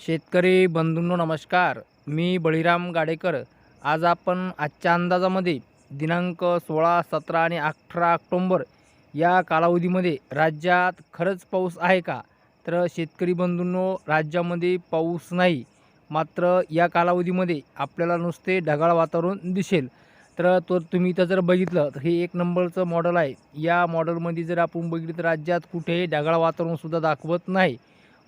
शेतकरी बंधूंनो नमस्कार. मी बळीराम गाडेकर. आज आपण आजच्या अंदाजामध्ये दिनांक सोळा सतरा आणि अठरा ऑक्टोंबर या कालावधीमध्ये राज्यात खरंच पाऊस आहे का? तर शेतकरी बंधूंनो राज्यामध्ये पाऊस नाही. मात्र या कालावधीमध्ये आपल्याला नुसते ढगाळ वातावरण दिसेल. तर तो तुम्ही इथं जर बघितलं तर हे एक नंबरचं मॉडेल आहे. या मॉडेलमध्ये जर आपण बघितलं तर राज्यात कुठेही ढगाळ वातावरणसुद्धा दाखवत नाही.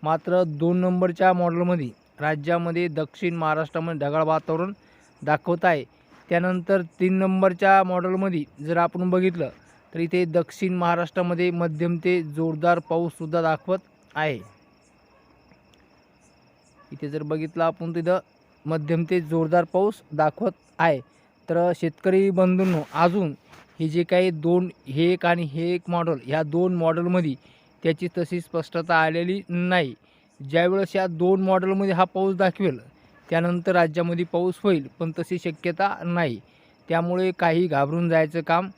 मात्र दोन नंबरच्या मॉडेलमध्ये राज्यामध्ये दक्षिण महाराष्ट्रामध्ये ढगाळ वातावरण दाखवत आहे. त्यानंतर तीन नंबरच्या मॉडेलमध्ये जर आपण बघितलं तर इथे दक्षिण महाराष्ट्रामध्ये मध्यम ते जोरदार पाऊससुद्धा दाखवत आहे. इथे जर बघितलं आपण तिथं मध्यम ते जोरदार पाऊस दाखवत आहे. तर शेतकरी बंधूंनो अजून हे जे काही दोन हे एक आणि हे एक मॉडेल ह्या दोन मॉडेलमध्ये त्याची तशी स्पष्टता आलेली नाही. ज्यावेळेस या दोन मॉडेलमध्ये हा पाऊस दाखवेल त्यानंतर राज्यामध्ये पाऊस होईल पण तशी शक्यता नाही. त्यामुळे काही घाबरून जायचं काम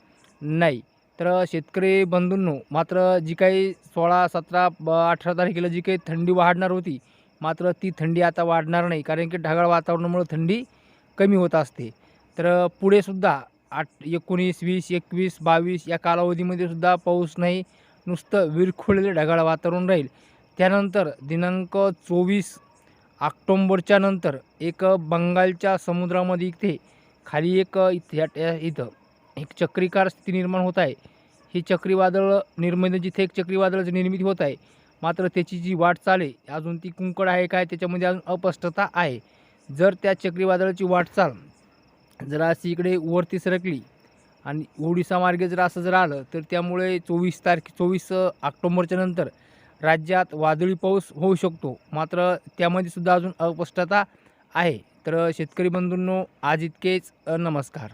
नाही. तर शेतकरी बंधूंनो मात्र जी काही सोळा सतरा ब अठरा तारखेला जी काही थंडी वाढणार होती मात्र ती थंडी आता वाढणार नाही कारण की ढगाळ वातावरणामुळे थंडी कमी होत असते. तर पुढेसुद्धा आठ एकोणीस वीस एकवीस बावीस या कालावधीमध्ये सुद्धा पाऊस नाही नुसतं विरखुळलेलं ढगाळ वातावरण राहील. त्यानंतर दिनांक चोवीस ऑक्टोंबरच्या नंतर एक बंगालच्या समुद्रामध्ये इथे खाली एक इथे या- इथं एक चक्रीकार स्थिती निर्माण होत आहे. ही चक्रीवादळ निर्मिती जिथे एक चक्रीवादळाची निर्मिती होत आहे मात्र त्याची जी वाटचाल आहे अजून ती कुंकड आहे काय त्याच्यामध्ये अजून अस्पष्टता आहे. जर त्या चक्रीवादळाची वाटचाल जर अशी इकडे वरती सरकली आणि ओडिसा मार्गे जर असं जर आलं तर त्यामुळे चोवीस तारखे चोवीस ऑक्टोंबरच्या नंतर राज्यात वादळी पाऊस होऊ शकतो. मात्र त्यामध्ये सुद्धा अजून अस्पष्टता आहे. तर शेतकरी बंधूंनो आज इतकेच. नमस्कार.